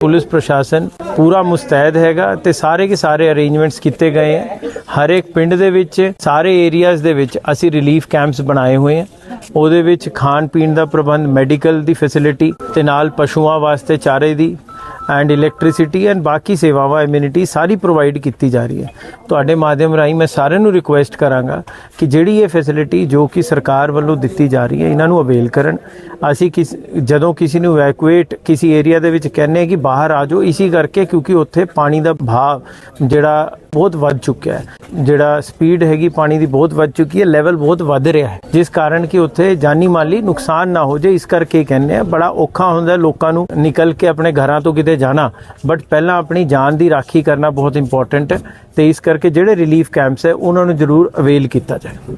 Police ਪ੍ਰਸ਼ਾਸਨ ਪੂਰਾ ਮੁਸਤੈਦ ਹੈਗਾ ਤੇ ਸਾਰੇ ਕੇ ਸਾਰੇ ਅਰੇਂਜਮੈਂਟਸ ਕੀਤੇ ਗਏ ਹੈ ਹਰ ਇੱਕ ਪਿੰਡ ਦੇ ਵਿੱਚ, ਸਾਰੇ ਏਰੀਆਜ਼ ਦੇ ਵਿੱਚ ਅਸੀਂ ਰਿਲੀਫ ਕੈਂਪਸ ਬਣਾਏ ਹੋਏ ਹੈ ਉਹਦੇ ਵਿੱਚ ਖਾਣ ਪੀਣ ਦਾ ਪ੍ਰਬੰਧ ਮੈਡੀਕਲ ਦੀ ਫੈਸਿਲਿਟੀ ਤੇ ਨਾਲ ਪਸ਼ੂਆਂ ਵਾਸਤੇ ਚਾਰੇ ਦੀ ਐਂਡ ਇਲੈਕਟ੍ਰਿਸਿਟੀ ਐਂਡ ਬਾਕੀ ਸੇਵਾਵਾਂ ਇਮਿਊਨਿਟੀ ਸਾਰੀ ਪ੍ਰੋਵਾਈਡ ਕੀਤੀ ਜਾ ਰਹੀ ਹੈ। ਤੁਹਾਡੇ ਮਾਧਿਅਮ ਰਾਹੀਂ ਮੈਂ ਸਾਰਿਆਂ ਨੂੰ ਰਿਕੁਐਸਟ ਕਰਾਂਗਾ ਕਿ ਜਿਹੜੀ ਇਹ ਫੈਸਿਲਿਟੀ ਜੋ ਕਿ ਸਰਕਾਰ ਵੱਲੋਂ ਦਿੱਤੀ ਜਾ ਰਹੀ ਹੈ, ਇਹਨਾਂ ਨੂੰ ਅਵੇਲ ਕਰਨ। ਅਸੀਂ ਕਿਸ, ਜਦੋਂ ਕਿਸੇ ਨੂੰ ਇਵੈਕੂਏਟ ਕਿਸੇ ਏਰੀਆ ਦੇ ਵਿੱਚ ਕਹਿੰਨੇ ਕਿ ਬਾਹਰ ਆ ਜਾਓ, ਇਸੀ ਕਰਕੇ ਕਿਉਂਕਿ ਉੱਥੇ ਪਾਣੀ ਦਾ ਭਾਵ ਜਿਹੜਾ ਬਹੁਤ ਵੱਧ ਚੁੱਕਿਆ ਹੈ। ਜਿਹੜਾ ਸਪੀਡ ਹੈਗੀ ਪਾਣੀ ਦੀ ਬਹੁਤ ਵੱਧ ਚੁੱਕੀ ਹੈ ਲੈਵਲ ਬਹੁਤ ਵੱਧ ਰਿਹਾ ਹੈ। ਜਿਸ ਕਾਰਨ ਕਿ ਉੱਥੇ ਜਾਨੀ ਮਾਲੀ ਨੁਕਸਾਨ ਨਾ ਹੋ ਜਾਏ, ਇਸ ਕਰਕੇ ਕਹਿੰਦੇ ਆ ਬੜਾ ਔਖਾ ਹੁੰਦਾ ਲੋਕਾਂ ਨੂੰ ਨਿਕਲ ਕੇ ਆਪਣੇ ਘਰਾਂ ਤੋਂ ਕਿਤੇ ਜਾਣਾ। ਬਟ ਪਹਿਲਾਂ ਆਪਣੀ ਜਾਨ ਦੀ ਰਾਖੀ ਕਰਨਾ ਬਹੁਤ ਇੰਪੋਰਟੈਂਟ ਹੈ ਤੇ ਇਸ ਕਰਕੇ ਜਿਹੜੇ ਰਿਲੀਫ ਕੈਂਪਸ ਹੈ, ਉਹਨਾਂ ਨੂੰ ਜ਼ਰੂਰ ਅਵੇਲ ਕੀਤਾ ਜਾਏ।